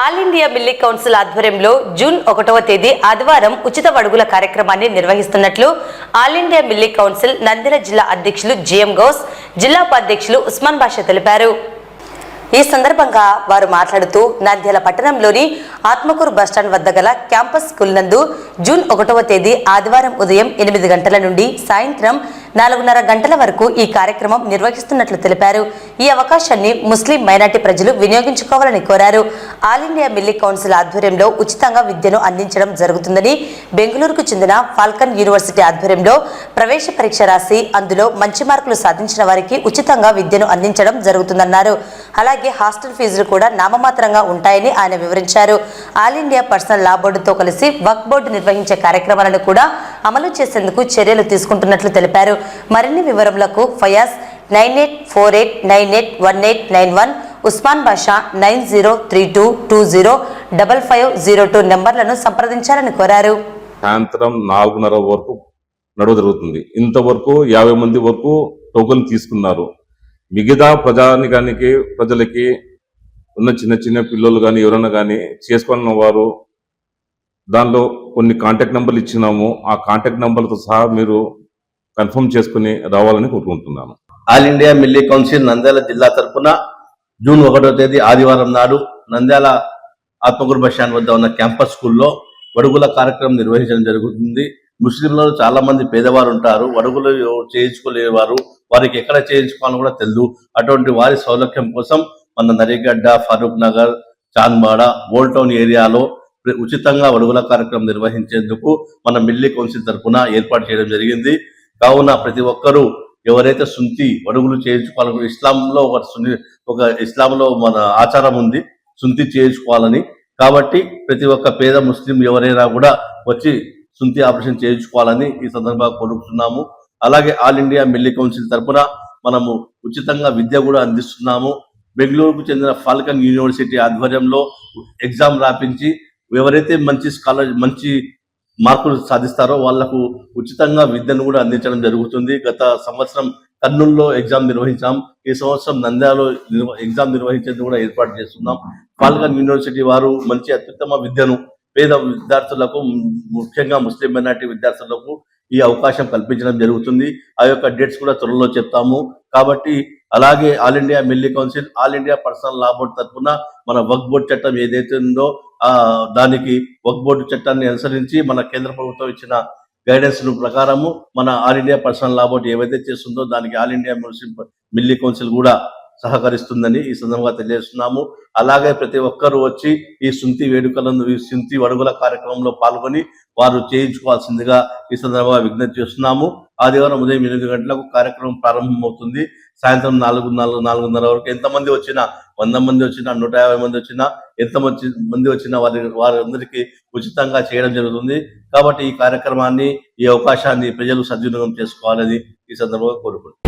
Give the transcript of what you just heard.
All India Milli council ఆధ్వర్యంలో June ఒకటవ తేదీ ఆదివారం ఉచిత వడుగుల కార్యక్రమాన్ని నిర్వహిస్తున్నట్లు all India Milli council Nandyal జిల్లా అధ్యక్షులు జిఎం గౌస్ జిల్లా ఉపాధ్యక్షులు ఉస్మాన్ బాషా తెలిపారు. ఈ సందర్భంగా వారు మాట్లాడుతూ నంద్యాల పట్టణంలోని ఆత్మకూరు బస్టాండ్ వద్ద గల క్యాంపస్ స్కూల్ నందు జూన్ ఒకటవ తేదీ ఆదివారం ఉదయం ఎనిమిది గంటల నుండి సాయంత్రం నాలుగున్నర గంటల వరకు ఈ కార్యక్రమం నిర్వహిస్తున్నట్లు తెలిపారు. ఈ అవకాశాన్ని ముస్లిం మైనార్టీ ప్రజలు వినియోగించుకోవాలని కోరారు. ఆల్ ఇండియా మిల్లీ కౌన్సిల్ ఆధ్వర్యంలో ఉచితంగా విద్యను అందించడం జరుగుతుందని బెంగళూరుకు చెందిన ఫాల్కన్ యూనివర్సిటీ ఆధ్వర్యంలో ప్రవేశ పరీక్ష రాసి అందులో మంచి మార్కులు సాధించిన వారికి ఉచితంగా విద్యను అందించడం జరుగుతుందన్నారు. అలాగే హాస్టల్ ఫీజులు కూడా నామమాత్రంగా ఉంటాయని ఆయన వివరించారు. ఆల్ ఇండియా పర్సనల్ లా బోర్డుతో కలిసి వక్ బోర్డు నిర్వహించే కార్యక్రమాలను కూడా అమలు చేసేందుకు చర్యలు తీసుకుంటున్నట్లు తెలిపారు. మరిన్ని వివరములకు Fayaz nine eight four eight nine eight one eight nine one Usman Basha nine zero three two two zero double five zero two నెంబర్లను సంప్రదించాలని కోరారు. సాయంత్రం నాలుగున్నర వరకు నడువ జరుగుతుంది. ఇంతవరకు యాభై మంది వరకు టోకెన్ తీసుకున్నారు. మిగతా ప్రజానికానికి ప్రజలకి ఉన్న చిన్న చిన్న పిల్లలు కానీ ఎవరైనా కానీ చేసుకోవాలన్న వారు దానిలో కొన్ని కాంటాక్ట్ నెంబర్లు ఇచ్చినాము. ఆ కాంటాక్ట్ నెంబర్తో సహా మీరు కన్ఫర్మ్ చేసుకుని రావాలని కోరుకుంటున్నాను. All India Milli council Nandyal జిల్లా తరఫున జూన్ ఒకటో తేదీ ఆదివారం నాడు నంద్యాల ఆత్మగురు బస్ వద్ద ఉన్న క్యాంపస్ స్కూల్లో వడుగుల కార్యక్రమం నిర్వహించడం జరుగుతుంది. ముస్లింలలో చాలా మంది పేదవారు ఉంటారు. వడుగులు చేయించుకోలేవారు. వారికి ఎక్కడ చేయించుకోవాలని కూడా తెలియదు అటువంటి వారి సౌలభ్యం కోసం మన నరిగడ్డ ఫరూక్ నగర్ చాన్బాడ ఓల్డ్ టౌన్ ఏరియాలో ఉచితంగా వడుగుల కార్యక్రమం నిర్వహించేందుకు మన మిల్లి కౌన్సిల్ తరఫున ఏర్పాటు చేయడం జరిగింది. కావున ప్రతి ఒక్కరూ ఎవరైతే సుంతి వడుగులు చేయించుకోవాలని ఇస్లాంలో ఒక ఒక ఇస్లాంలో మన ఆచారం ఉంది సుంతి చేయించుకోవాలని. కాబట్టి ప్రతి ఒక్క పేద ముస్లిం ఎవరైనా కూడా వచ్చి సుంతి ఆపరేషన్ చేయించుకోవాలని ఈ సందర్భంగా కోరుకుంటున్నాము. అలాగే ఆల్ ఇండియా మిల్లి కౌన్సిల్ తరఫున మనము ఉచితంగా విద్య కూడా అందిస్తున్నాము. బెంగళూరుకు చెందిన ఫాల్కన్ యూనివర్సిటీ ఆధ్వర్యంలో ఎగ్జామ్ రాపించి ఎవరైతే మంచి స్కాలర్ మంచి మార్కులు సాధిస్తారో వాళ్ళకు ఉచితంగా విద్యను కూడా అందించడం జరుగుతుంది. గత సంవత్సరం కర్నూలులో ఎగ్జామ్ నిర్వహించాం. ఈ సంవత్సరం నంద్యాలలో ఎగ్జామ్ నిర్వహించేందుకు కూడా ఏర్పాటు చేస్తున్నాం. పాల్గన్ యూనివర్సిటీ వారు మంచి అత్యుత్తమ విద్యను పేద విద్యార్థులకు ముఖ్యంగా ముస్లిం మైనార్టీ విద్యార్థులకు ఈ అవకాశం కల్పించడం జరుగుతుంది. ఆ యొక్క డేట్స్ కూడా త్వరలో చెప్తాము. కాబట్టి అలాగే all India Milli council all India personal law board తరఫున మన వక్ బోర్డ్ చట్టం ఏదైతే ఉందో దానికి వక్ బోర్డు చట్టాన్ని అనుసరించి మన కేంద్ర ప్రభుత్వం ఇచ్చిన గైడెన్స్ ప్రకారము మన all India personal law board ఏవైతే చేస్తుందో దానికి all India municipal Milli council కూడా సహకరిస్తుందని ఈ సందర్భంగా తెలియజేస్తున్నాము. అలాగే ప్రతి ఒక్కరూ వచ్చి ఈ సుంతి వేడుకలను ఈ సుంతి వడుగుల కార్యక్రమంలో పాల్గొని వారు చేయించుకోవాల్సిందిగా ఈ సందర్భంగా విజ్ఞప్తి చేస్తున్నాము. ఆదివారం ఉదయం ఎనిమిది గంటలకు కార్యక్రమం ప్రారంభమవుతుంది. సాయంత్రం నాలుగు నాలుగు నాలుగున్నర వరకు ఎంతమంది వచ్చినా వంద మంది వచ్చినా నూట యాభై మంది వచ్చినా ఎంత మంది మంది వచ్చినా వారి వారందరికీ ఉచితంగా చేయడం జరుగుతుంది. కాబట్టి ఈ కార్యక్రమాన్ని ఈ అవకాశాన్ని ప్రజలు సద్వినియోగం చేసుకోవాలని ఈ సందర్భంగా కోరుకుంటున్నాను